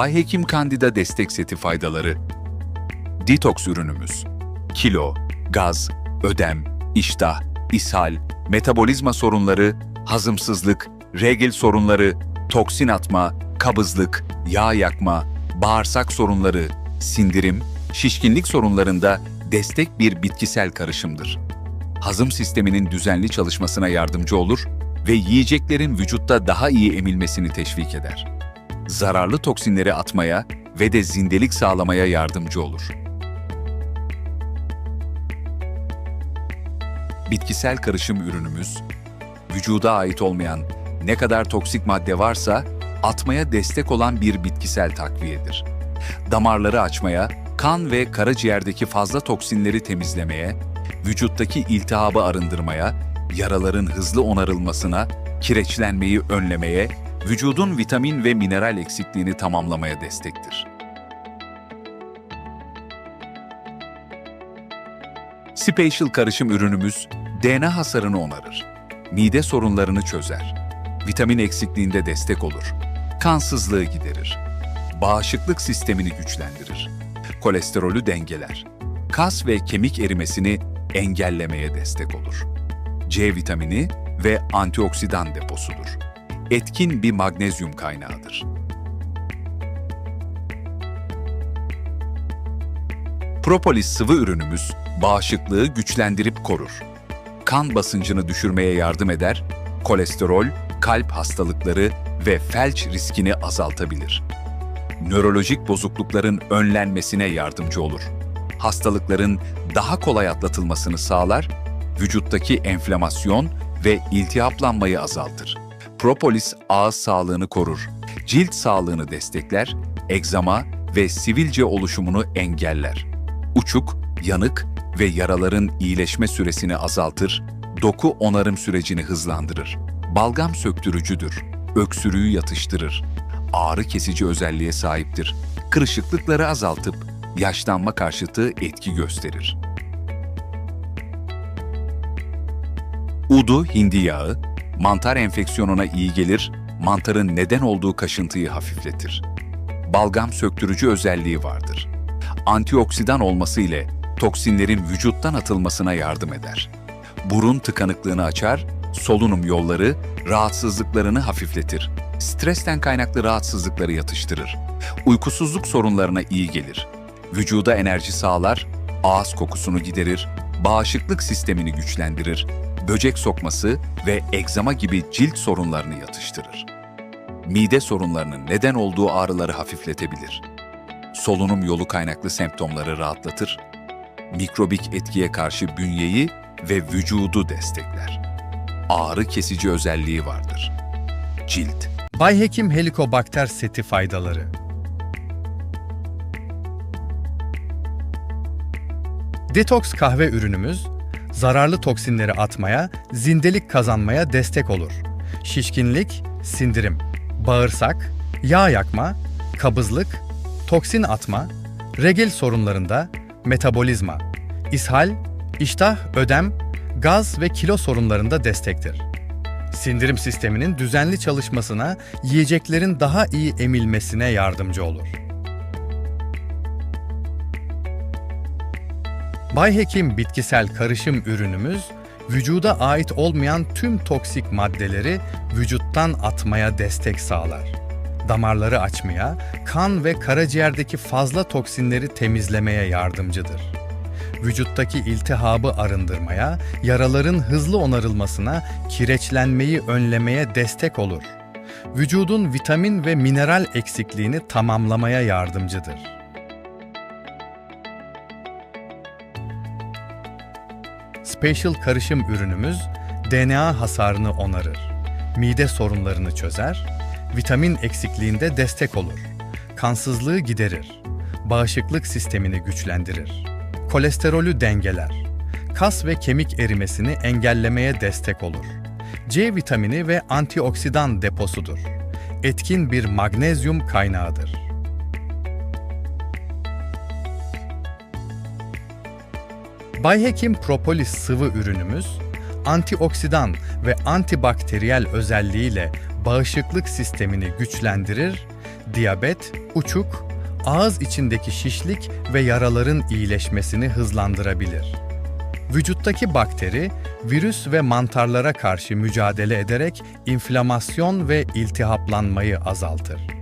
Bay Hekim Candida destek seti faydaları. Detoks ürünümüz. Kilo, gaz, ödem, iştah, ishal, metabolizma sorunları, hazımsızlık, regl sorunları, toksin atma, kabızlık, yağ yakma, bağırsak sorunları, sindirim, şişkinlik sorunlarında destek bir bitkisel karışımdır. Hazım sisteminin düzenli çalışmasına yardımcı olur ve yiyeceklerin vücutta daha iyi emilmesini teşvik eder. Zararlı toksinleri atmaya ve de zindelik sağlamaya yardımcı olur. Bitkisel karışım ürünümüz, vücuda ait olmayan ne kadar toksik madde varsa atmaya destek olan bir bitkisel takviyedir. Damarları açmaya, kan ve karaciğerdeki fazla toksinleri temizlemeye, vücuttaki iltihabı arındırmaya, yaraların hızlı onarılmasına, kireçlenmeyi önlemeye, vücudun vitamin ve mineral eksikliğini tamamlamaya destektir. Spatial karışım ürünümüz DNA hasarını onarır. Mide sorunlarını çözer. Vitamin eksikliğinde destek olur. Kansızlığı giderir. Bağışıklık sistemini güçlendirir. Kolesterolü dengeler. Kas ve kemik erimesini engellemeye destek olur. C vitamini ve antioksidan deposudur. Etkin bir magnezyum kaynağıdır. Propolis sıvı ürünümüz bağışıklığı güçlendirip korur. Kan basıncını düşürmeye yardım eder, kolesterol, kalp hastalıkları ve felç riskini azaltabilir. Nörolojik bozuklukların önlenmesine yardımcı olur. Hastalıkların daha kolay atlatılmasını sağlar, vücuttaki enflamasyon ve iltihaplanmayı azaltır. Propolis ağız sağlığını korur, cilt sağlığını destekler, egzama ve sivilce oluşumunu engeller. Uçuk, yanık ve yaraların iyileşme süresini azaltır, doku onarım sürecini hızlandırır. Balgam söktürücüdür, öksürüğü yatıştırır, ağrı kesici özelliğe sahiptir, kırışıklıkları azaltıp yaşlanma karşıtı etki gösterir. Udu hindi yağı, mantar enfeksiyonuna iyi gelir, mantarın neden olduğu kaşıntıyı hafifletir. Balgam söktürücü özelliği vardır. Antioksidan olması ile toksinlerin vücuttan atılmasına yardım eder. Burun tıkanıklığını açar, solunum yolları, rahatsızlıklarını hafifletir. Stresten kaynaklı rahatsızlıkları yatıştırır. Uykusuzluk sorunlarına iyi gelir. Vücuda enerji sağlar, ağız kokusunu giderir, bağışıklık sistemini güçlendirir, böcek sokması ve egzama gibi cilt sorunlarını yatıştırır. Mide sorunlarının neden olduğu ağrıları hafifletebilir. Solunum yolu kaynaklı semptomları rahatlatır. Mikrobik etkiye karşı bünyeyi ve vücudu destekler. Ağrı kesici özelliği vardır. Cilt, Bay Hekim Helikobakter seti faydaları. Detoks kahve ürünümüz, zararlı toksinleri atmaya, zindelik kazanmaya destek olur. Şişkinlik, sindirim, bağırsak, yağ yakma, kabızlık, toksin atma, regl sorunlarında, metabolizma, ishal, iştah, ödem, gaz ve kilo sorunlarında destektir. Sindirim sisteminin düzenli çalışmasına, yiyeceklerin daha iyi emilmesine yardımcı olur. Bay Hekim bitkisel karışım ürünümüz, vücuda ait olmayan tüm toksik maddeleri vücuttan atmaya destek sağlar. Damarları açmaya, kan ve karaciğerdeki fazla toksinleri temizlemeye yardımcıdır. Vücuttaki iltihabı arındırmaya, yaraların hızlı onarılmasına, kireçlenmeyi önlemeye destek olur. Vücudun vitamin ve mineral eksikliğini tamamlamaya yardımcıdır. Special karışım ürünümüz DNA hasarını onarır. Mide sorunlarını çözer, vitamin eksikliğinde destek olur. Kansızlığı giderir. Bağışıklık sistemini güçlendirir. Kolesterolü dengeler. Kas ve kemik erimesini engellemeye destek olur. C vitamini ve antioksidan deposudur. Etkin bir magnezyum kaynağıdır. Bay Hekim Propolis sıvı ürünümüz, antioksidan ve antibakteriyel özelliğiyle bağışıklık sistemini güçlendirir, diyabet, uçuk, ağız içindeki şişlik ve yaraların iyileşmesini hızlandırabilir. Vücuttaki bakteri, virüs ve mantarlara karşı mücadele ederek inflamasyon ve iltihaplanmayı azaltır.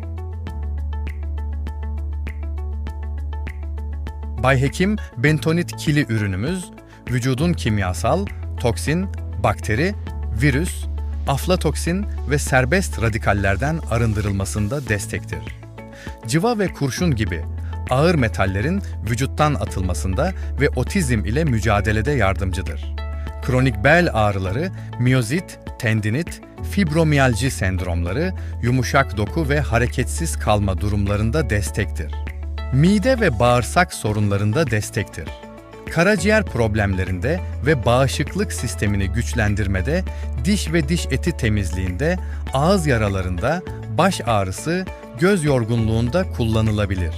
Bay Hekim bentonit kili ürünümüz, vücudun kimyasal, toksin, bakteri, virüs, aflatoksin ve serbest radikallerden arındırılmasında destektir. Civa ve kurşun gibi ağır metallerin vücuttan atılmasında ve otizm ile mücadelede yardımcıdır. Kronik bel ağrıları, miyozit, tendinit, fibromiyalji sendromları, yumuşak doku ve hareketsiz kalma durumlarında destektir. Mide ve bağırsak sorunlarında destektir. Karaciğer problemlerinde ve bağışıklık sistemini güçlendirmede, diş ve diş eti temizliğinde, ağız yaralarında, baş ağrısı, göz yorgunluğunda kullanılabilir.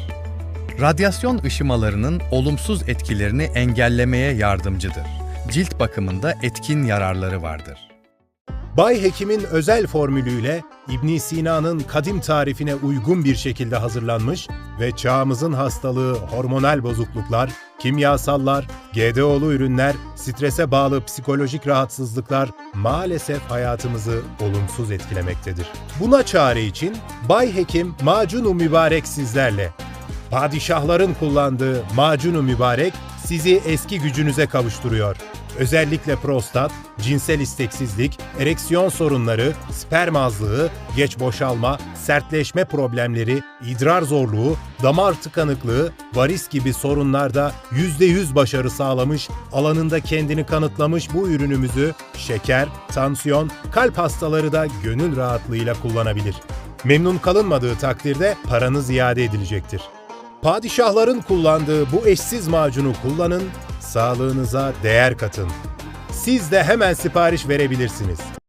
Radyasyon ışımalarının olumsuz etkilerini engellemeye yardımcıdır. Cilt bakımında etkin yararları vardır. Bay Hekim'in özel formülüyle İbn Sina'nın kadim tarifine uygun bir şekilde hazırlanmış ve çağımızın hastalığı, hormonal bozukluklar, kimyasallar, GDO'lu ürünler, strese bağlı psikolojik rahatsızlıklar maalesef hayatımızı olumsuz etkilemektedir. Buna çare için Bay Hekim Macunu Mübarek sizlerle. Padişahların kullandığı Macunu Mübarek sizi eski gücünüze kavuşturuyor. Özellikle prostat, cinsel isteksizlik, ereksiyon sorunları, sperm azlığı, geç boşalma, sertleşme problemleri, idrar zorluğu, damar tıkanıklığı, varis gibi sorunlarda %100 başarı sağlamış, alanında kendini kanıtlamış bu ürünümüzü şeker, tansiyon, kalp hastaları da gönül rahatlığıyla kullanabilir. Memnun kalınmadığı takdirde paranız iade edilecektir. Padişahların kullandığı bu eşsiz macunu kullanın, sağlığınıza değer katın. Siz de hemen sipariş verebilirsiniz.